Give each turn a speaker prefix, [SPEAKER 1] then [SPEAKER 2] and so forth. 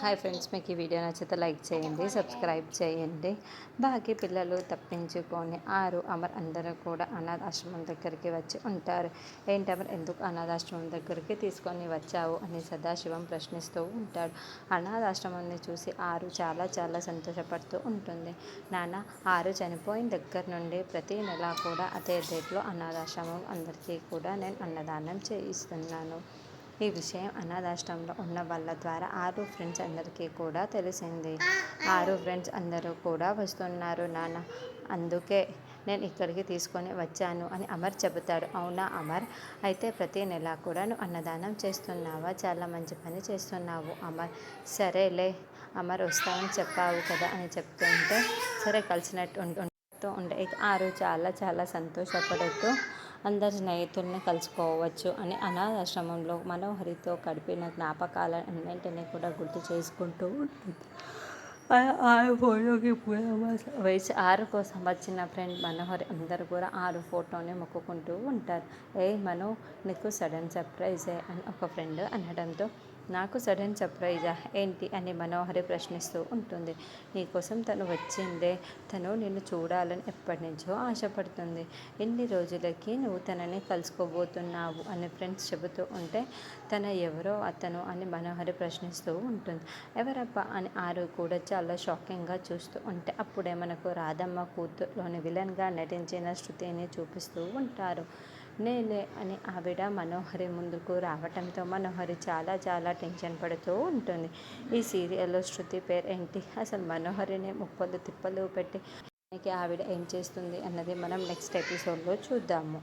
[SPEAKER 1] Hi friends మీకు ఈ video నచ్చితే లైక్ చేయండి సబ్స్క్రైబ్ చేయండి. బాకీ పిల్లలు తప్పించుకొని ఆరు అమర్ అందరూ కూడా అనాథాశ్రమం దగ్గరికి వచ్చి ఉంటారు. ఏంటి అమర్ ఎందుకు అనాథాశ్రమం దగ్గరికి తీసుకొని వచ్చావు అని సదాశివం ప్రశ్నిస్తూ ఉంటాడు. అనాథాశ్రమాన్ని చూసి ఆరు చాలా చాలా సంతోషపడుతూ ఉంటుంది. నాన్న ఆరు చనిపోయిన దగ్గర నుండి ప్రతి నెల కూడా అదే డేట్లో అనాథాశ్రమం అందరికీ కూడా నేను అన్నదానం చేయిస్తున్నాను. ఈ విషయం అనాథాశ్రమంలో ఉన్న వాళ్ళ ద్వారా ఆరు ఫ్రెండ్స్ అందరికీ కూడా తెలిసింది. ఆరు ఫ్రెండ్స్ అందరూ కూడా వస్తున్నారు నాన్న. అందుకే నేను ఇక్కడికి తీసుకొని వచ్చాను అని అమర్ చెబుతాడు. అవునా అమర్? అయితే ప్రతి నెల కూడా నువ్వు అన్నదానం చేస్తున్నావా? చాలా మంచి పని చేస్తున్నావు అమర్. సరేలే అమర్ వస్తావని చెప్పావు కదా అని చెప్తుంటే సరే కలిసినట్టు ఉండే ఆరు చాలా చాలా సంతోషపడుతూ అందరి స్నేహితుల్ని కలుసుకోవచ్చు అని అనాథాశ్రమంలో మనోహరితో గడిపిన జ్ఞాపకాలన్నింటినీ కూడా గుర్తు చేసుకుంటూ ఉంటుంది. ఆరు ఫోటోకి వయసు ఆరు కోసం వచ్చిన ఫ్రెండ్ మనోహరి అందరు కూడా ఆరు ఫోటోని మొక్కుకుంటూ ఉంటారు. ఏ మనో నీకు సడన్ సర్ప్రైజే అని ఒక ఫ్రెండ్ అనడంతో నాకు సడన్ సర్ప్రైజా ఏంటి అని మనోహరి ప్రశ్నిస్తూ ఉంటుంది. నీకోసం తను వచ్చిందే తను నిన్ను చూడాలని ఎప్పటి నుంచో ఆశపడుతుంది. ఎన్ని రోజులకి నువ్వు తనని కలుసుకోబోతున్నావు అని ఫ్రెండ్స్ చెబుతూ ఉంటే తన ఎవరో అతను అని మనోహరి ప్రశ్నిస్తూ ఉంటుంది. ఎవరబ్బా అని ఆరు కూడా చాలా షాకింగ్గా చూస్తూ ఉంటే అప్పుడే మనకు రాధమ్మ కూతురులోని విలన్గా నటించిన శృతిని చూపిస్తూ ఉంటారు. నేనే అని ఆవిడ మనోహరి ముందుకు రావటంతో మనోహరి చాలా చాలా టెన్షన్ పడుతూ ఉంటుంది. ఈ సీరియల్లో శృతి పేరు ఏంటి? అసలు మనోహరిని ముప్పలు తిప్పలు పెట్టి ఆవిడ ఏం చేస్తుంది అన్నది మనం నెక్స్ట్ ఎపిసోడ్లో చూద్దాము.